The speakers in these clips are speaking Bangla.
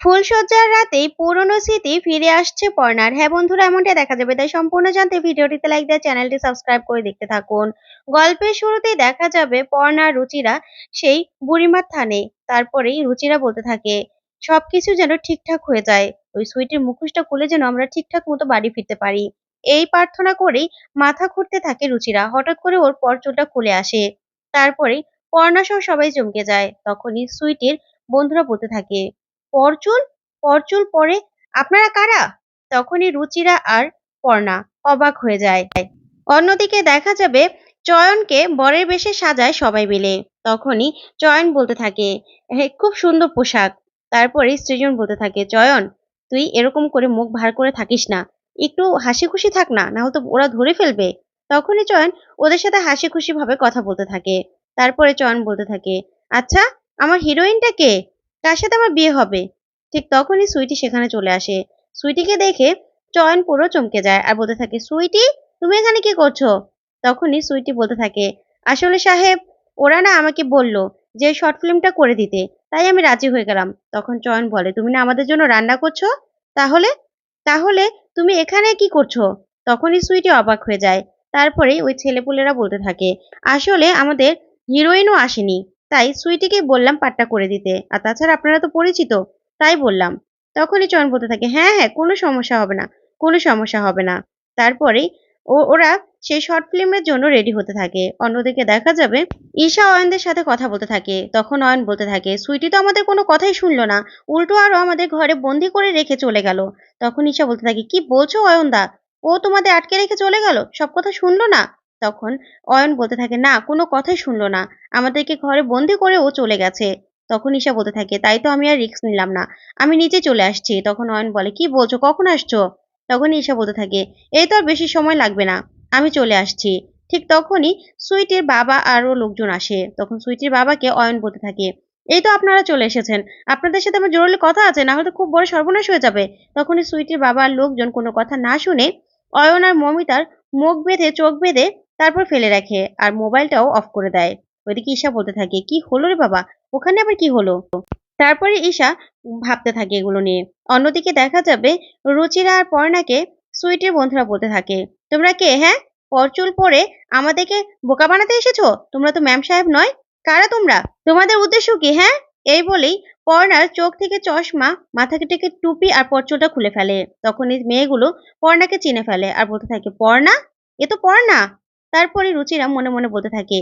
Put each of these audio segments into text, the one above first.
ফুলশয্যার রাতেই পুরনো স্মৃতি ফিরে আসছে পর্ণার। হ্যাঁ বন্ধুরা এমনটা দেখা যাবে। তাই সম্পূর্ণ জানতে ভিডিওটিতে লাইক দিয়ে চ্যানেলটি সাবস্ক্রাইব করে দেখতে থাকুন। গল্পের শুরুতেই দেখা যাবে পর্ণার রুচিরা সেই বুড়িমার থানে, তারপরেই রুচিরা বলতে থাকে, সবকিছু যেন ঠিকঠাক হয়ে যায়। ওই সুইটির মুখোশটা খুলে যেন আমরা ঠিকঠাক মতো বাড়ি ফিরতে পারি। এই প্রার্থনা করেই মাথা ঘুরতে থাকে রুচিরা। হঠাৎ করে ওর পরচুলটা খুলে আসে। তারপরেই পর্ণা সহ সবাই চমকে যায়। তখনই সুইটির বন্ধুরা বলতে থাকে পরচুল পরচুল পরে আপনারা কারা? তখনই রুচিরা আর পর্ণা অবাক হয়ে যায়। অন্যদিকে দেখা যাবে চয়নকে বরের বেশে সাজায় সবাই মিলে। তখনই চয়ন বলতে থাকে খুব সুন্দর পোশাক। তারপরে সৃজন বলতে থাকে, চয়ন, তুই এরকম করে মুখ ভার করে থাকিস না। একটু হাসি খুশি থাক না না হয়তো ওরা ধরে ফেলবে। তখনই চয়ন ওদের সাথে হাসি খুশি ভাবে কথা বলতে থাকে। তারপরে চয়ন বলতে থাকে আচ্ছা আমার হিরোইনটা কে? কার সাথে আমার বিয়ে হবে। ঠিক তখনই সুইটি সেখানে চলে আসে। সুইটিকে দেখে চয়ন পুরো চমকে যায় আর বলতে থাকে, সুইটি, তুমি এখানে কি করছ? তখনই সুইটি বলতে থাকে, আসলে সাহেব, ওরা না আমাকে বলল যে শর্ট ফিল্মটা করে দিতে, তাই আমি রাজি হয়ে গেলাম। তখন চয়ন বলে, তুমি না আমাদের জন্য রান্না করছ? তাহলে তাহলে তুমি এখানে কি করছ? তখনই সুইটি অবাক হয়ে যায়। তারপরে ওই ছেলেপুলেরা বলতে থাকে, আসলে আমাদের হিরোইনও আসেনি। তাই সুইটিকে বললাম পাট্টা করে দিতে। আর তাছাড়া আপনারা তো পরিচিত, তাই বললাম। তখনই চয়ন বলতে থাকে হ্যাঁ হ্যাঁ কোনো সমস্যা হবে না, কোনো সমস্যা হবে না। তারপরেই ও, ওরা সেই শর্ট ফিল্মের জন্য রেডি হতে থাকে। অন্যদিকে দেখা যাবে, ঈশা অয়নদের সাথে কথা বলতে থাকে। তখন অয়ন বলতে থাকে, সুইটি তো আমাদের কোনো কথাই শুনলো না। উল্টো আরও আমাদের ঘরে বন্দি করে রেখে চলে গেল। তখন ঈশা বলতে থাকে, কি বলছো অয়নদা? ও তোমাদের আটকে রেখে চলে গেল? সব কথা শুনলো না? তখন অয়ন বলতে থাকে, না, কোনো কথাই শুনলো না। আমাদেরকে ঘরে বন্দি করে ও চলে গেছে। তখন ঈশা বলতে থাকে, তাই তো আমি আর রিস্ক নিলাম না। আমি নিচে চলে আসছি। তখন অয়ন বলে, কি বলছো? কখন আসছো? তখন ঈশা বলতে থাকে, এই তো আর বেশি সময় লাগবে না। আমি চলে আসছি। ঠিক তখনই সুইটির বাবা আরও লোকজন আসে। তখন সুইটির বাবাকে অয়ন বলতে থাকে, এই তো আপনারা চলে এসেছেন। আপনাদের সাথে আমার জরুরি কথা আছে, না হলে খুব বড় সর্বনাশ হয়ে যাবে। তখনই সুইটির বাবা আর লোকজন কোনো কথা না শুনে অয়ন আর মমিতার মুখ বেঁধে, চোখ বেঁধে তারপর ফেলে রাখে আর মোবাইলটাও অফ করে দেয়। ওইদিকে ঈশা বলতে থাকে, কি হলো রে বাবা? ওখানে আবার কি হলো? তারপরে ঈশা ভাবতে থাকে এগুলো নিয়ে। অন্যদিকে দেখা যাবে রুচিরা আর পর্ণাকে সুইটের বন্ধুরা বলতে থাকে, তোমরা কে হ্যাঁ? পরচুল পরে আমাদেরকে বোকা বানাতে এসেছ? তোমরা তো ম্যাম সাহেব নয়। কারা তোমরা? তোমাদের উদ্দেশ্য কি হ্যাঁ? এই বলেই পর্ণার চোখ থেকে চশমা, মাথা থেকে টুপি আর পরচুলটা খুলে ফেলে। তখন এই মেয়েগুলো পর্ণাকে চিনে ফেলে আর বলতে থাকে, পর্ণা? এ তো পর্ণা! তারপরে রুচিরা মনে মনে বলতে থাকে,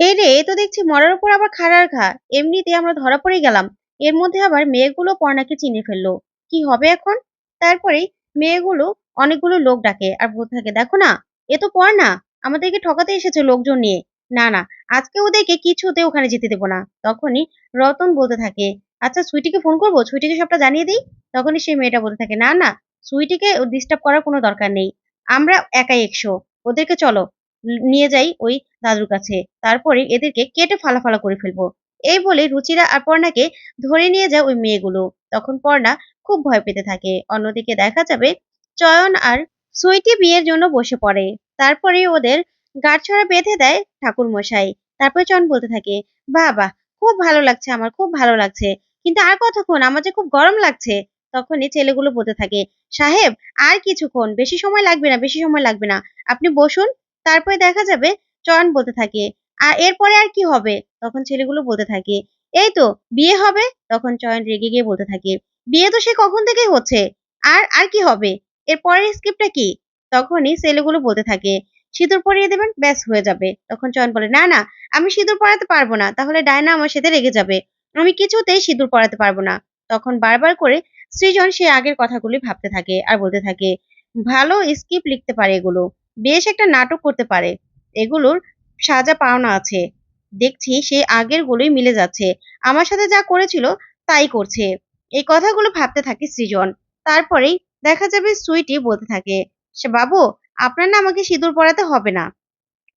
এই রে এ তো দেখছি মরার উপর আবার খাড়ার ঘা। এমনিতে আমরা ধরা পড়ে গেলাম। এর মধ্যে আবার মেয়েগুলো পর্ণাকে চিনে ফেলল। কি হবে এখন? তারপরেই মেয়েগুলো অনেকগুলো লোক ডাকে আর বলতে থাকে, দেখো না, এ তো পর্ণা। আমাদেরকে ঠকাতে এসেছে লোকজন নিয়ে। না না, আজকে ওদেরকে কিছুতে ওখানে যেতে দেবো না। তখনই রতন বলতে থাকে আচ্ছা সুইটিকে ফোন করব? সুইটিকে সবটা জানিয়ে দিই? তখনই সেই মেয়েটা বলতে থাকে, না না, সুইটিকে ডিস্টার্ব করার কোনো দরকার নেই। আমরা একাই একশো। ওদেরকে চলো নিয়ে যাই ওই দাদুর কাছে। তারপরে এদেরকে কেটে ফালাফালা করে ফেলব। এই বলে রুচিরা আর পর্ণাকে ধরে নিয়ে যায় ওই মেয়েগুলো। তখন পর্ণা খুব ভয় পেতে থাকে। অন্যদিকে দেখা যাবে চয়ন আর সুইটি বিয়ের জন্য বসে পড়ে। তারপরে ওদের গাঁটছড়া বেঁধে দেয় ঠাকুর মশাই তারপরে চয়ন বলতে থাকে, বাবা, খুব ভালো লাগছে আমার, খুব ভালো লাগছে। কিন্তু আর কতক্ষণ? আমার যে খুব গরম লাগছে। তখনই ছেলেগুলো বলতে থাকে, সাহেব, আর কিছুক্ষণ? বেশি সময় লাগবে না, বেশি সময় লাগবে না। আপনি বসুন তারপরে দেখা যাবে চয়ন বলতে থাকে। আর এরপরে আর কি হবে? তখন ছেলেগুলো বলতে থাকে, এই তো, বিয়ে হবে? তখন চয়ন রেগে গিয়ে বলতে থাকে, বিয়ে তো সে কখন থেকেই হচ্ছে? আর আর কি হবে? এর পরের স্ক্রিপ্টটা কি? তখনই ছেলেগুলো বলতে থাকে, সিঁদুর পরিয়ে দেবেন, ব্যাস, হয়ে যাবে। তখন চয়ন বলে, না না, আমি সিঁদুর পরাতে পারব না, তাহলে ডায়না আমার সাথে রেগে যাবে। আমি কিছুতেই সিঁদুর পরাতে পারব না। তখন বারবার করে সৃজন সে আগের কথাগুলি ভাবতে থাকে আর বলতে থাকে, ভালো স্ক্রিপ্ট লিখতে পারে এগুলো। বেশ একটা নাটক করতে পারে। এগুলোর সাজা পাওনা আছে। দেখছি সে আগের গুলোই মিলে যাচ্ছে। আমার সাথে যা করেছিল, তাই করছে। এই কথাগুলো ভাবতে থাকে সৃজন। তারপরেই দেখা যাবে সুইটি বলতে থাকে, সে বাবু, আপনার না আমাকে সিঁদুর পরাতে হবে না।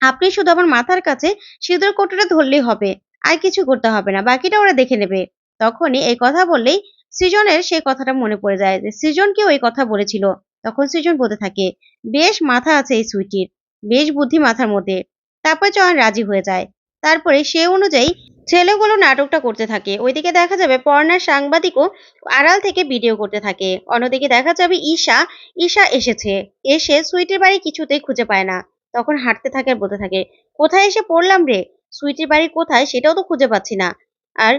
আপনি শুধু আমার মাথার কাছে সিঁদুর কোটোটা ধরলেই হবে। আর কিছু করতে হবে না, বাকিটা ওরা দেখে নেবে। তখনই এই কথা বললেই সৃজনের সেই কথাটা মনে পড়ে যায় যে সৃজনকেও এই কথা বলেছিল। তখন সৃজন বলতে থাকে, বেশ মাথা আছে এই সুইটির, বেশ বুদ্ধি মাথার মধ্যে। তারপর চয়ন রাজি হয়ে যায়। তারপরে সে অনুযায়ী ছেলেগুলো নাটকটা করতে থাকে। ওইদিকে দেখা যাবে পর্ণার সাংবাদিকও আড়াল থেকে ভিডিও করতে থাকে। অন্যদিকে দেখা যাবে ঈশা ঈশা এসেছে। এসে সুইটের বাড়ি কিছুতেই খুঁজে পায় না। তখন হাঁটতে থাকে আর বলতে থাকে, কোথায় এসে পড়লাম রে? সুইটের বাড়ি কোথায়? সেটাও তো খুঁজে পাচ্ছি না। আর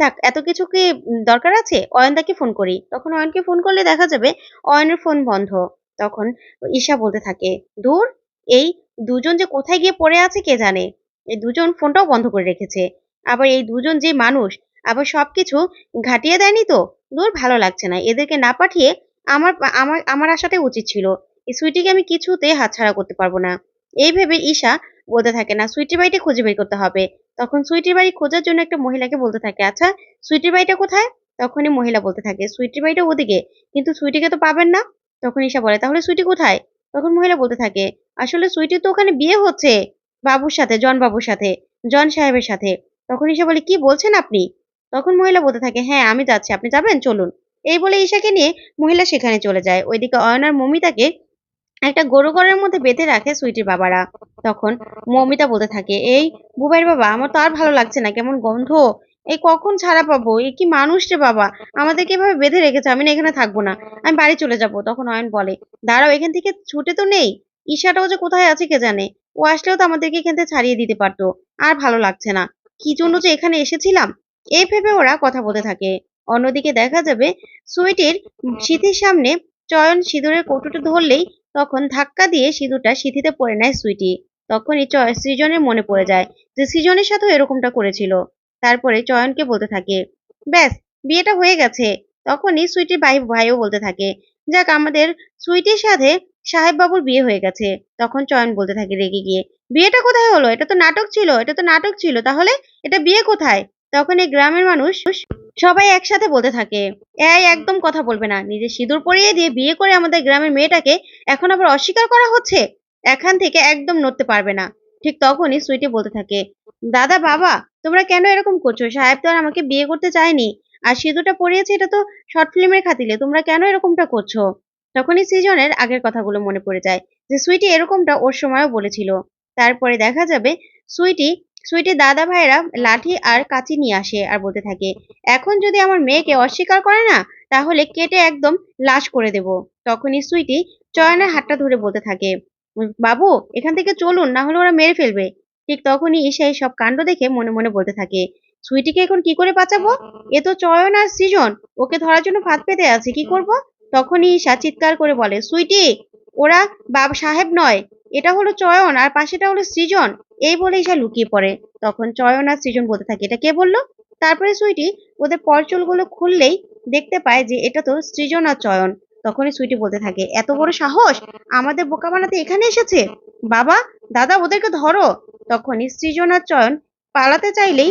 থাক, এত কিছু কি দরকার আছে? অয়নদাকে ফোন করি। তখন অয়নকে ফোন করলে দেখা যাবে অয়নের ফোন বন্ধ। তখন ঈশা বলতে থাকে দূর এই দুজন যে কোথায় গিয়ে পড়ে আছে কে জানে? এই দুজন ফোনটাও বন্ধ করে রেখেছে। আবার এই দুজন যে মানুষ, আবার সবকিছু ঘাটিয়ে দেয়নি তো? দূর ভালো লাগছে না। এদেরকে না পাঠিয়ে আমার আমার আমার আসাটাই উচিত ছিল। এই সুইটিকে আমি কিছুতে হাতছাড়া করতে পারব না। এই ভেবে ঈশা বলতে থাকে না সুইটির বাড়িটা খুঁজে বের করতে হবে। তখন সুইটির বাড়ি খোঁজার জন্য একটা মহিলাকে বলতে থাকে আচ্ছা সুইটির বাড়িটা কোথায়? তখনই মহিলা বলতে থাকে সুইটির বাড়িটা ওদিকে, কিন্তু সুইটিকে তো পাবেন না? তখন ঈশা বলে, তাহলে সুইটি কোথায়? তখন মহিলা বলতে থাকে, আসলে সুইটি তো ওখানে বিয়ে হচ্ছে বাবুর সাথে, জন বাবুর সাথে, জন সাহেবের সাথে। তখন ঈশা বলে, কি বলছেন আপনি? তখন মহিলা বলতে থাকে হ্যাঁ আমি যাচ্ছি, আপনি যাবেন, চলুন। এই বলে ঈশাকে নিয়ে মহিলা সেখানে চলে যায়। ওইদিকে অয়নার মমিতাকে একটা গরু ঘরের মধ্যে বেঁধে রাখে সুইটির বাবারা। তখন মমিতা বলতে থাকে, এই বুবাইয়ের বাবা, আমার তো আর ভালো লাগছে না, কেমন গন্ধ। এই কখন ছাড়া পাবো? এ কি মানুষ রে বাবা? আমাদেরকে এভাবে বেঁধে রেখেছে, আমি না এখানে থাকব না। আমি বাড়ি চলে যাব। তখন অয়ন বলে, দাঁড়াও, এখান থেকে ছুটে তো নেই। ঈশাটাও যে কোথায় আছে কে জানে? ও আসলেও তো আমাদেরকে এখান থেকে ছাড়িয়ে দিতে পারতো। আর ভালো লাগছে না। কি জন্য যে এখানে এসেছিলাম? এই ভেবে ওরা কথা বলতে থাকে। অন্যদিকে দেখা যাবে সুইটির সিথির সামনে চয়ন সিঁদুরের কৌটোটা ধরলেই তখন ধাক্কা দিয়ে সিঁদুরটা সিঁথিতে পড়ে নেয় সুইটি। তখনই চয় সৃজনের মনে পড়ে যায় যে সৃজনের সাথেও এরকমটা করেছিল। তারপরে চয়নকে বলতে থাকে, ব্যাস, বিয়েটা হয়ে গেছে। তখনই সুইটির ভাই ভাইও বলতে থাকে, যাক, আমাদের সুইটির সাথে সাহেব বাবুর বিয়ে হয়ে গেছে। তখন চয়ন বলতে থাকে রেগে গিয়ে, বিয়েটা কোথায় হলো? এটা তো নাটক ছিল, এটা তো নাটক ছিল। তাহলে এটা বিয়ে কোথায়? তখন এই গ্রামের মানুষ সবাই একসাথে বলতে থাকে। এই একদম কথা বলবে না। নিজে সিঁদুর পরিয়ে দিয়ে বিয়ে করে আমাদের গ্রামের মেয়েটাকে এখন আবার অস্বীকার করা হচ্ছে? এখান থেকে একদম নড়তে পারবে না। ঠিক তখনই সুইটি বলতে থাকে, দাদা, বাবা, তোমরা কেন এরকম করছ? সাহেব তো আর আমাকে বিয়ে করতে চায়নি। আর সিঁদুরটা পরিয়েছে এটা তো শর্ট ফিল্মের খাতিলে। তোমরা কেন এরকমটা করছ? তখনই সিজনের আগের কথাগুলো মনে পড়ে যায় যে সুইটি এরকমটা ওর সময়ও বলেছিল। তারপরে দেখা যাবে সুইটি সুইটির দাদা ভাইরা লাঠি আর কাঁচি নিয়ে আসে আর বলতে থাকে, এখন যদি আমার মেয়েকে অস্বীকার করে না, তাহলে কেটে একদম লাশ করে দেব। তখনই সুইটি চয়নের হাতটা ধরে বলতে থাকে, বাবু, এখান থেকে চলুন, না হলে ওরা মেরে ফেলবে। ঠিক তখনই ঈশা সব কাণ্ড দেখে মনে মনে বলতে থাকে, সুইটিকে এখন কি করে বাঁচাবো? এ তো চয়ন আর সৃজন, ওকে ধরার জন্য ফাঁদ পেতে আছে, কি করব? তখনই ঈশা চিৎকার করে বলে, সুইটি ওরা বাবা সাহেব নয়, এটা হলো চয়ন আর পাশেটা হলো সৃজন, এই বলে ঈশা লুকিয়ে পড়ে। তখন চয়ন আর সৃজন বলতে থাকে, এটা কে বলল? তারপরে সুইটি ওদের পরচুলগুলো খুললেই দেখতে পায় যে এটা তো সৃজন আর চয়ন। তখনই সুইটি বলতে থাকে, এত বড় সাহস? আমাদের বোকা বানাতে এখানে এসেছে? বাবা, দাদা ওদেরকে ধরো। তখনই সৃজন আর চয়ন পালাতে চাইলেই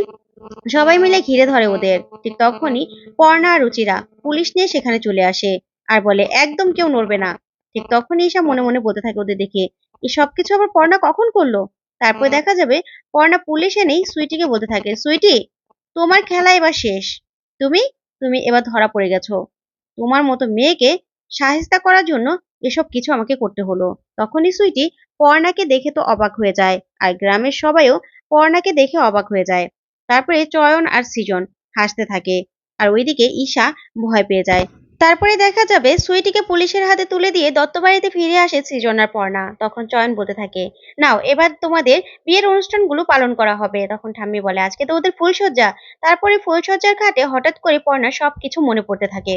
সবাই মিলে ঘিরে ধরে ওদের। ঠিক তখনই পর্ণা আর রুচিরা পুলিশ নিয়ে সেখানে চলে আসে আর বলে, একদম কেউ নড়বে না। ঠিক তখনই ঈশা মনে মনে বলতে থাকে ওদের দেখে এই সবকিছু আবার পর্ণা কখন করল? তারপরে দেখা যাবে পর্ণা পুলিশ এনেই সুইটিকে বলতে থাকে সুইটি তোমার খেলা এবার শেষ। তুমি তুমি এবার ধরা পড়ে গেছো। তোমার মতো মেয়েকে সাহেস্তা করার জন্য এসব কিছু আমাকে করতে হলো। তখনই সুইটি পর্ণাকে দেখে তো অবাক হয়ে যায় আর গ্রামের সবাইও পর্ণাকে দেখে অবাক হয়ে যায়। তারপরে চয়ন আর সৃজন হাসতে থাকে আর ওইদিকে ঈশা ভয় পেয়ে যায়। তারপরে দেখা যাবে সুইটিকে পুলিশের হাতে তুলে দিয়ে দত্তবাড়িতে ফিরে আসে সৃজনার পর্ণা। তখন চয়ন বলতে থাকে, নাও, এবার তোমাদের বিয়ের অনুষ্ঠানগুলো পালন করা হবে। তখন ঠাম্মি বলে, আজকে তো ওদের ফুলসজ্জা তারপরে ফুলসজ্জার ঘাটে হঠাৎ করে পর্ণা সবকিছু মনে পড়তে থাকে।